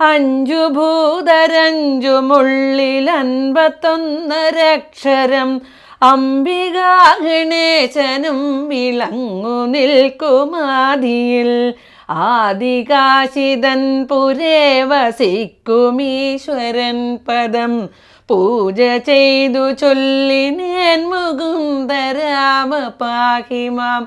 അഞ്ചു ഭൂതരഞ്ചുമുള്ളിൽ അൻപത്തൊന്നരക്ഷരം അംബികാ ഗണേശനും വിളങ്ങു നിൽക്കുമാതിയിൽ ആദികാശിതൻ പുരേ വസിക്കുമീശ്വരൻ പദം പൂജ ചെയ്തു ചൊല്ലിനേൻ മുകുന്ദരാമ പാഹിമാം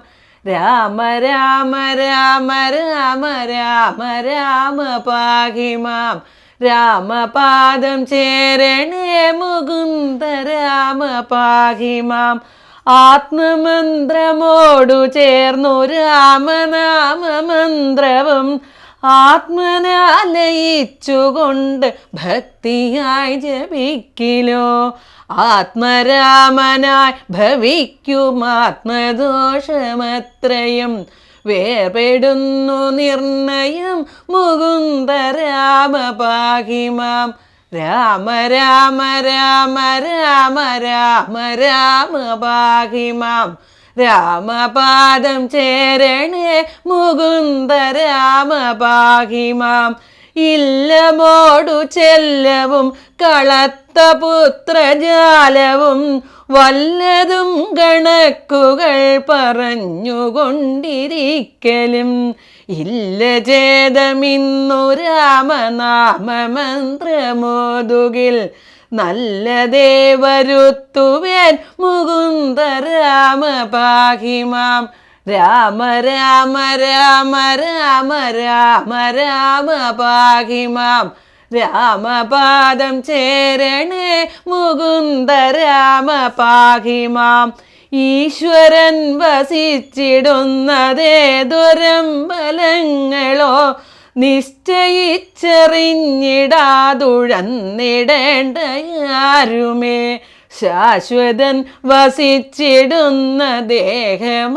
രാമ രാമ രാമ രാമ രാമ രാമ പാഹിമാം. രാമപാദം ചേരണേ മുകുന്ദ രാമ പാഹിമാം. ആത്മമന്ത്രമോടു ചേർന്നു രാമനാമമന്ത്രവും ആത്മനാലയിച്ചുകൊണ്ട് ഭക്തിയായി ജപിക്കിലോ. ആത്മരാമനായി ഭവിക്കും ആത്മദോഷമത്രയും. വേർപെടുന്നു നിർണയം മുകുന്ദ രാമപാഹിമാം രാമ രാമ രാമ രാമ രാമ രാമ പാഹിമാം രാമപാദം ചേരണേ മുകുന്ദ രാമ പാഹിമാം ഇല്ലമോടു ചെല്ലവും കളത്ത പുത്രജാലവും വല്ലതും കണക്കുകൾ പറഞ്ഞുകൊണ്ടിരിക്കലും. ഇല്ല ചേതമിന്നു രാമനാമമന്ത്രമോതുകിൽ നല്ല ദേവരുത്തുവേൻ മുകുന്ദ രാമ പാഹിമാം. രാമ രാമ രാമ രാമ രാമ രാമ പാഹിമാം. രാമപാദം ചേരണേ മുകുന്ദ രാമ പാഹിമാം. ഈശ്വരൻ വസിച്ചിടുന്നതേ ദുരമ്പലങ്ങളോ നിശ്ചയിച്ചെറിഞ്ഞിടാതുഴന്നിടേണ്ട ആരുമേ ശാശ്വതൻ വസിച്ചിടുന്ന ദേഹമായുരമ്പലം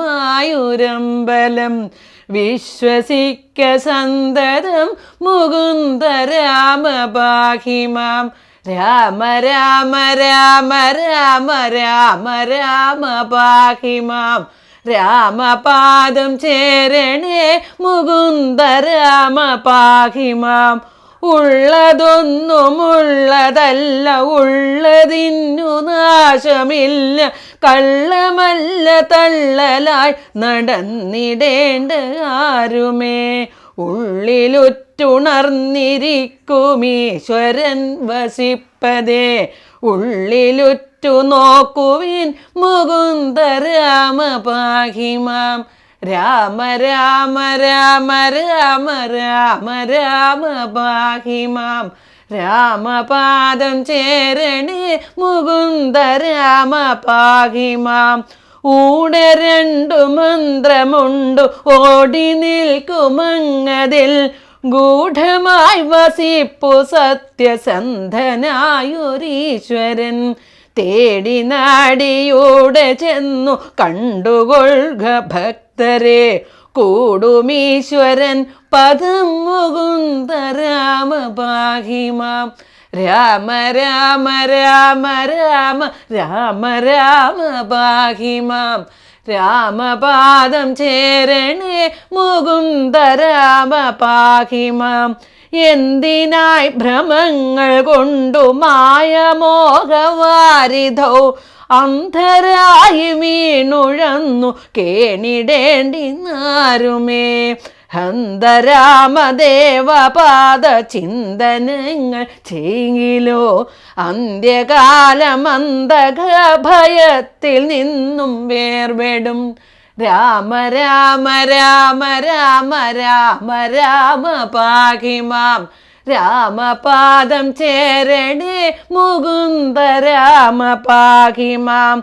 വിശ്വസിക്ക സന്തതം മുകുന്ദ രാമ പാഹിമാം രാമ രാമ രാമ രാമ രാമ രാമ പാഹിമാം രാമപാദം ചേരണേ മുകുന്ദ രാമ പാഹിമാം ഉള്ളതൊന്നുമുള്ളതല്ല ഉള്ളതിന്നു നാശമില്ല. കള്ളമല്ല തള്ളലായി നടന്നിടേണ്ട ആരുമേ? ഉള്ളിലുറ്റുണർന്നിരിക്കുമീശ്വരൻ വസിപ്പതേ. ഉള്ളിലുറ്റു നോക്കുവിൻ മുകുന്ദ രാമ പാഹിമാം രാമ രാമ രാമ രാമ രാമ രാമ പാഹിമാം രാമപാദം ചേരണി മുകുന്ദ രാമ പാഹിമാം ഊടെ രണ്ടു മന്ത്രമുണ്ടു ഓടി നിൽക്കുമങ്ങതിൽ. ഗൂഢമായി വസിപ്പു സത്യസന്ധനായൊരീശ്വരൻ. തേടി നാടിയോടെ ചെന്നു കണ്ടുകൊള്ളുക ഭക്തരെ. കൂടുമീശ്വരൻ പദം മുകുന്ദ രാമ പാഹിമാം രാമ രാമ രാമ രാമ രാമ രാമ രാമപാദം ചേരണേ മുകുന്ദ രാമ പാഹിമാം എന്തിനായി ഭ്രമങ്ങൾ കൊണ്ടു മായമോഹവാരിധൗ? അന്ധരായി വീണുഴന്നു കേണിടേണ്ടി നാരുമേ ഹന്തരാമദേവപാദ ചിന്തനങ്ങൾ ചെയ്യിലോ അന്ത്യകാലമന്തക ഭയത്തിൽ നിന്നും വേർപെടും. രാമ രാമ രാമ രാമ രാമ രാമ പാകിമാം രാമപാദം ചേരണേ മുകുന്ദ രാമ പാഹിമാം.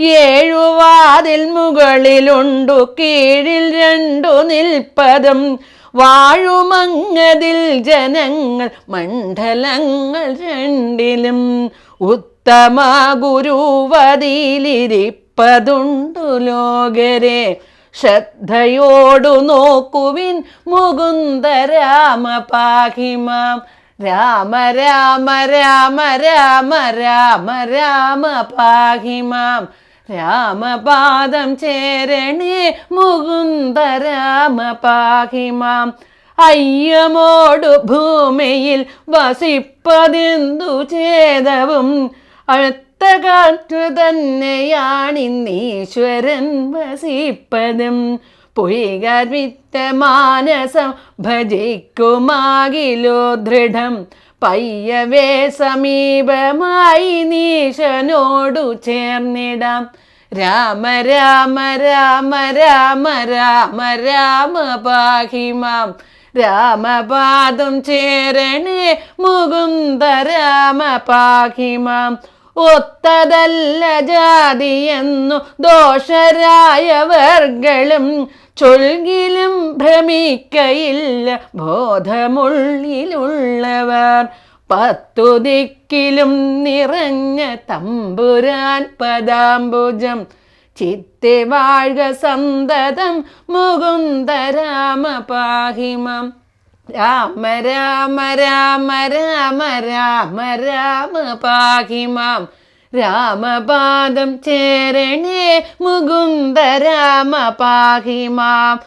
ഏഴുവാതിൽ മുകളിലുണ്ടു കീഴിൽ രണ്ടു നിൽപ്പതും. വാഴുമങ്ങതിൽ ജനങ്ങൾ മണ്ഡലങ്ങൾ രണ്ടിലും. ഉത്തമ ഗുരുവതിയിലിരിപ്പതുണ്ടു ലോകരെ. ശ്രദ്ധയോടു നോക്കുവിൻ മുകുന്ദ രാമ രാമ രാമ രാമ രാമ രാമ രാമ പാഹിമാം രാമപാദം ചേരണേ മുകുന്ദ രാമ അയ്യമോടു ഭൂമിയിൽ വസിപ്പതെന്തു ചേതവും? അടുത്ത കാറ്റു തന്നെയാണിന്നീശ്വരൻ വസിപ്പതും. പൊയ്കവിറ്റ മാനസം ഭജിക്കുമാകിലോ ദൃഢം. പയ്യവേ സമീപമായി നീശനോടു ചേർന്നിടാം. രാമ രാമ രാമ രാമ രാമ രാമ പാഹിമാം. രാമപാദം ചേരണേ മുകുന്ദ രാമ പാഹിമാം. ഒത്തതല്ല ജാതിയെന്നു ദോഷരായവർകളും ചൊൽകിലും ഭ്രമിക്കയില്ല. ബോധമുള്ളിലുള്ളവർ പത്തു ദിക്കിലും നിറഞ്ഞ തമ്പുരാൻ പദാംബുജം. ചിത്തെ വാഴ്ക സന്തതം മുകുന്ദ രാമ പാഹിമം രാമ രാമ രാമ രാമ രാമ രാമ പാഹിമാം രാമപാദം ചേരണേ മുകുന്ദ രാമ പാഹിമാം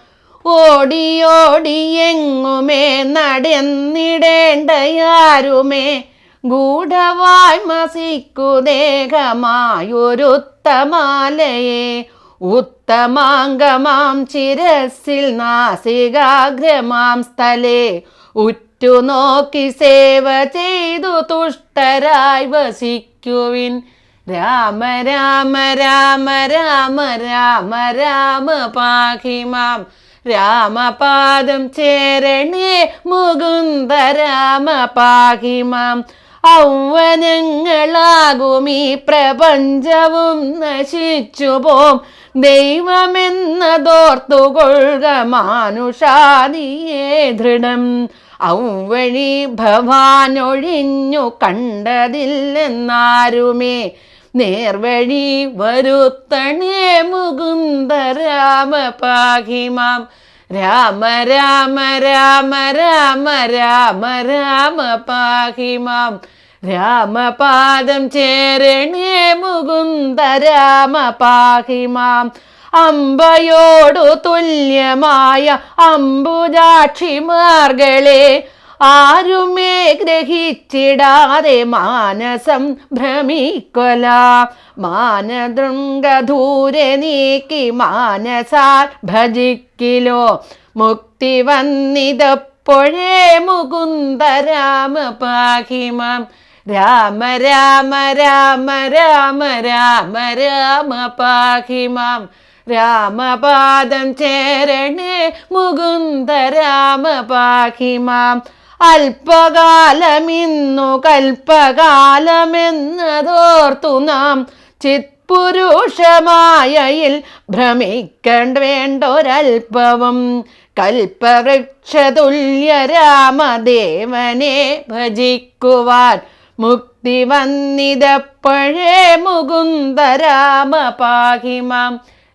ഓടിയോടിയെങ്ങുമേ നടന്നിടേണ്ടയാരുമേ? ഗൂഢവായ് മസിക്കു ദേഹമായൊരുത്തമാലയെ. ഉത്തമാംഗമാം ചിരസിൽ നാസികാഗ്രമാം സ്ഥലേ. ഉറ്റുനോക്കി സേവ ചെയ്തു തുഷ്ടരായി വസിക്കുവിൻ രാമ രാമ രാമ രാമ രാമ രാമ പാഹിമാം. രാമപാദം ചേരണേ മുകുന്ദ രാമ പാഹിമാം. ഔവനങ്ങളാകും ഈ പ്രപഞ്ചവും നശിച്ചു പോം ദൈവമെന്നതോർത്തുകൊള്ളുക മാനുഷാദിയേ ദൃഢം. ഔവഴി ഭവാനൊഴിഞ്ഞു കണ്ടതില്ലെന്നാരുമേ? നേർവഴി വരുത്തണേ മുകുന്ദ രാമ പാഹിമാം രാമ രാമ രാമ രാമ രാമ രാമ പാഹിമാം രാമപാദം ചേരണേ മുകുന്ദ രാമ പാഹിമാം അമ്പയോടു തുല്യമായ അമ്പുജാക്ഷി മാർഗളെ ആരുമേ ഗ്രഹിച്ചിടാതെ മാനസം ഭ്രമിക്കൊല. മാനദൃംഗധൂരെ നീക്കി മാനസാൽ ഭജിക്കിലോ. മുക്തി വന്നിതപ്പോഴേ മുകുന്ദ രാമ പാഹിമാം. രാമ രാമ രാമ രാമ രാമ രാമ പാഹിമാം. രാമപാദം ചേരണേ മുകുന്ദ രാമപാഹിമാം. അല്പകാലമിന്നു കൽപ്പകാലമെന്നതോർത്തു നാം. ചിത്പുരുഷമായയിൽ ഭ്രമിക്കണ്ട വേണ്ടൊരൽപ്പവും കൽപ്പവൃക്ഷതുല്യ രാമദേവനെ ഭജിക്കുവാൻ മുക്തി വന്നിതപ്പോഴേ മുകുന്ദ രാമ പാഹിമാം